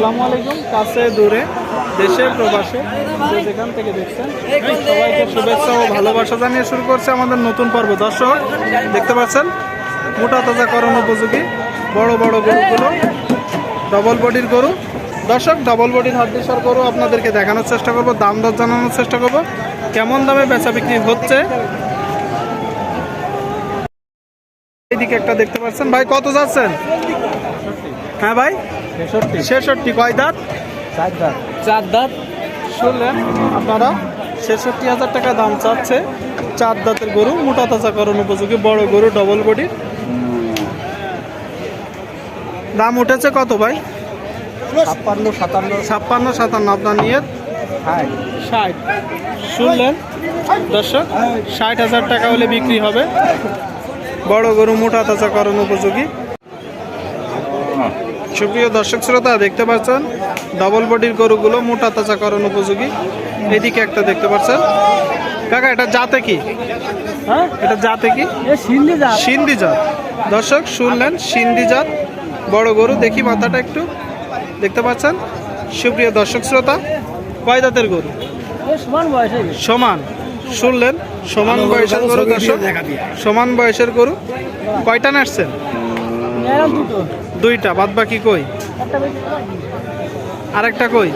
আসসালামু আলাইকুম, কাছে দূরে দেশে প্রবাসে। যেখান থেকে দেখছেন, সবাইকে শুভেচ্ছা ও ভালোবাসা জানিয়ে শুরু করছে আমাদের নতুন পর্ব। দর্শক, দেখতে পাচ্ছেন, মোটা তাজা করণ উপযোগী, বড় বড় গরুগুলো ডবল বডির গরু। দর্শক ডবল বডির হাড্ডিসার গরু আপনাদেরকে দেখানোর চেষ্টা করব, দাম দর জানানোর চেষ্টা করব, কেমন দামে বেচা বিক্রি হচ্ছে? এইদিকে একটা দেখতে পাচ্ছেন। ভাই, কত যাচ্ছেন? হ্যাঁ ভাই? ছেষট্টি। কয় দাঁত? চার দাঁত। চার দাঁত। শুনলেন? আপনারা ছেষট্টি হাজার টাকা দাম চাচ্ছে। চার দাঁতের গরু মোটা তাজাকরণ উপযোগী বড় গরু ডবল বডির দাম উঠেছে কত ভাই? ছাপ্পান্ন সাতান্ন। ছাপ্পান্ন সাতান্ন আপনার নিয়ে ষাট। ষাট। শুনলেন? দর্শক ষাট হাজার টাকা হলে বিক্রি হবে। বড় গরু মোটা তাজাকরণ উপযোগী। সুপ্রিয় দর্শক শ্রোতা দেখতে পাচ্ছেন ডবল বডির গরুগুলো মোটা তাজাকরণ উপযোগী। এদিকে একটা দেখতে পাচ্ছেন। কাকা এটা জাতে কি? হ্যাঁ এটা জাতে কি? সিন্ধি জাত। দর্শক শুনলেন সিন্ধি জাত। বড় গরু দেখি মাথাটা একটু। দেখতে পাচ্ছেন? সুপ্রিয় দর্শক শ্রোতা কয় দাঁতের গরু? সমান বয়স গেছে। সমান। শুনলেন সমান বয়সের গরু দর্শক। সমান বয়সের গরু। কয়টা নাচছেন দুটো। দুইটা বাদ বাকি কই? একটা আরেকটা কই?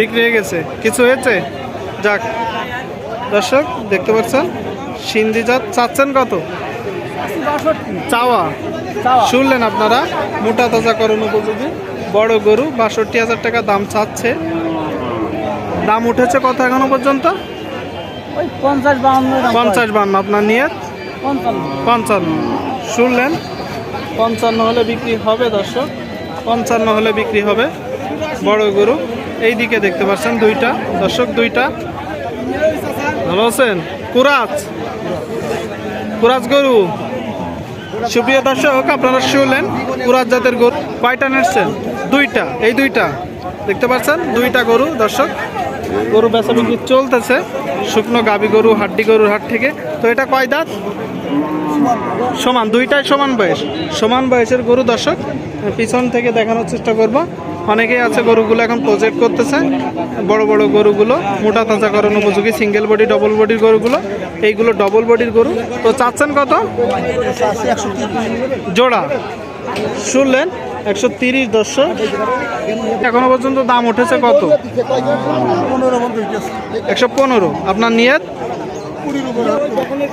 বিক্রি হয়ে গেছে। কিছু হয়েছে? যাক। দর্শক দেখতে পাচ্ছেন? সিন্ধি জাত চাচ্ছেন কত? চাওয়া। শুনলেন আপনারা? মোটা তাজাকরণ উপযোগী। বড় গরু বাষট্টি হাজার টাকা দাম চাচ্ছে। দাম উঠেছে কত এখনও পর্যন্ত? ওই পঞ্চাশ বান্ন আপনার নিয়ে পঞ্চান্ন। শুনলেন? পঞ্চান্ন হলে বিক্রি হবে, দর্শক। পঞ্চান্ন হলে বিক্রি হবে। বড় গরু। এই দিকে দেখতে পাচ্ছেন দুইটা। দর্শক, দুইটা। ভালো আছেন? কুরাজ। কুরাজ গরু। সুপ্রিয় দর্শক, আপনারা শুনলেন কুরাজ জাতের গরু। কয়টা নেসছেন দুইটা। এই দুইটা। দেখতে পাচ্ছেন? দুইটা গরু, দর্শক। গরু বেচা বিক্রি চলতেছে। শুকনো গাবি গরু, হাড্ডি গরুর হাট থেকে। তো এটা কয় দাঁত? সমান, দুইটাই সমান বয়স। সমান বয়সের গরু দর্শক পিছন থেকে দেখানোর চেষ্টা করব। অনেকেই আছে গরুগুলো এখন প্রজেক্ট করতেছে। বড় বড় গরুগুলো, মোটা তাজাকরণ উপযোগী সিঙ্গেল বডি ডবল বডির গরুগুলো। এইগুলো ডবল বডির গরু। তো চাচ্ছেন কত? জোড়া। শুনলেন? একশো তিরিশ দর্শক। এখনও পর্যন্ত দাম উঠেছে কত? একশো পনেরো। আপনার নিয়ত?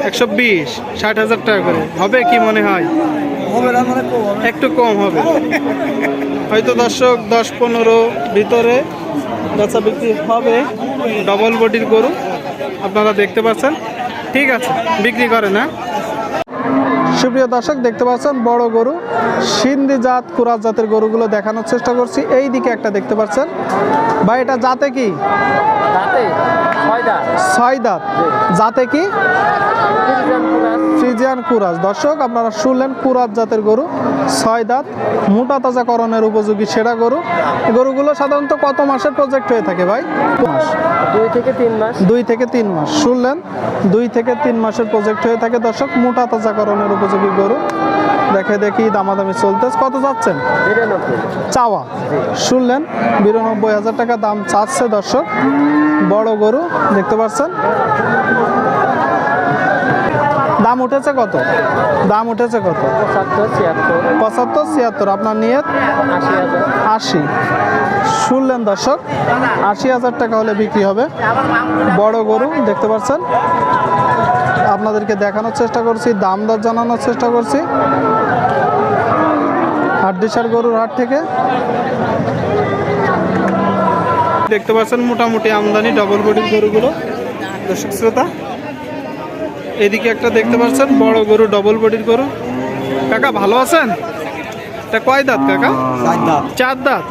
একশো বিশ ষাট হাজার টাকা করে। হবে কি মনে হয়? একটু কম হবে। হয়তো দর্শক দশ পনেরো ভিতরে বেচা বিক্রি হবে। ডবল বডির গরু আপনারা দেখতে পাচ্ছেন। ঠিক আছে বিক্রি করে না। সুপ্রিয় দর্শক দেখতে পাচ্ছেন বড় গরু সিন্ধি জাত কুরাজ জাতের গরুগুলো দেখানোর চেষ্টা করছি। এই দিকে একটা দেখতে পাচ্ছেন। ভাই এটা জাতে কি? ছয় দাঁত জাতে। কি? ফ্রিজিয়ান কুরাজ দর্শক আপনারা শুনলেন কুরাজ জাতের গরু ছয় দাঁত মোটা তাজাকরণের উপযোগী সেরা গরু। গরুগুলো সাধারণত কত মাসের প্রজেক্ট হয়ে থাকে ভাই? মাস। দুই থেকে তিন মাস। দুই থেকে তিন মাস। শুনলেন? দুই থেকে তিন মাসের প্রজেক্ট হয়ে থাকে দর্শক মোটা তাজাকরণের উপযোগী গরু। দেখে দেখি দামাদামি চলতেছে। কত যাচ্ছেন? চাওয়া। শুনলেন বিরানব্বই হাজার টাকা দাম চাচ্ছে দর্শক। বড় গরু দেখতে পাচ্ছেন? দাম উঠেছে কত? দাম উঠেছে কত? পঁচাত্তর ছিয়াত্তর। আপনার নিয়ে আশি আশি। শুনলেন দর্শক আশি হাজার টাকা হলে বিক্রি হবে। বড় গরু দেখতে পাচ্ছেন? আপনাদেরকে দেখানোর চেষ্টা করছি দাম দর জানানোর চেষ্টা করছি। হাড্ডিসার গরুর হাট থেকে। দেখতে পাচ্ছেন মোটামুটি আমদানি ডবল বডির গরুগুলো দর্শক শ্রোতা। এদিকে একটা দেখতে পাচ্ছেন বড় গরু ডবল বডির গরু। কাকা ভালো আছেন? এটা কয় দাঁত কাকা? চার দাঁত।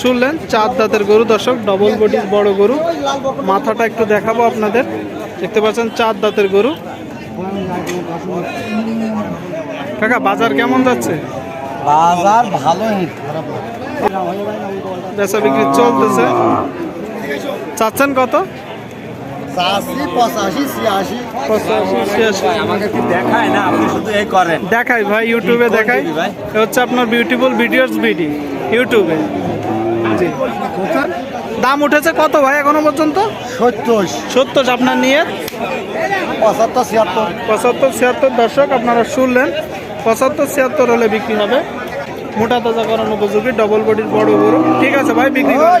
শুনলেন চার দাঁতের গরু দর্শক ডবল বডির বড় গরু। মাথাটা একটু দেখাবো আপনাদের। দেখতে পাচ্ছেন চার দাঁতের গরু। কাকা বাজার কেমন যাচ্ছে? বাজার ভালো খারাপ বেচা বিক্রি চলতেছে। চাচ্ছেন কত? আশি পঁচাশি ছিয়াশি। পঁচাশি ছিয়াশি। আমাকে কি দেখায় না আপনি শুধু এই করেন। দেখাই ভাই ইউটিউবে দেখাই। ভাই? হচ্ছে আপনার বিউটিফুল ভিডিওস বিডি ইউটিউবে জি। দাম উঠেছে কত ভাই এখনও পর্যন্ত? সত্তর। সত্তর আপনার নিয়ে? পঁচাত্তর ছিয়াত্তর। পঁচাত্তর ছিয়াত্তর দর্শক আপনারা শুনলেন পঁচাত্তর ছিয়াত্তর হলে বিক্রি হবে। মোটা তাজা করার উপযোগী ডবল বডির বড় গরু। ঠিক আছে ভাই বিক্রি করে।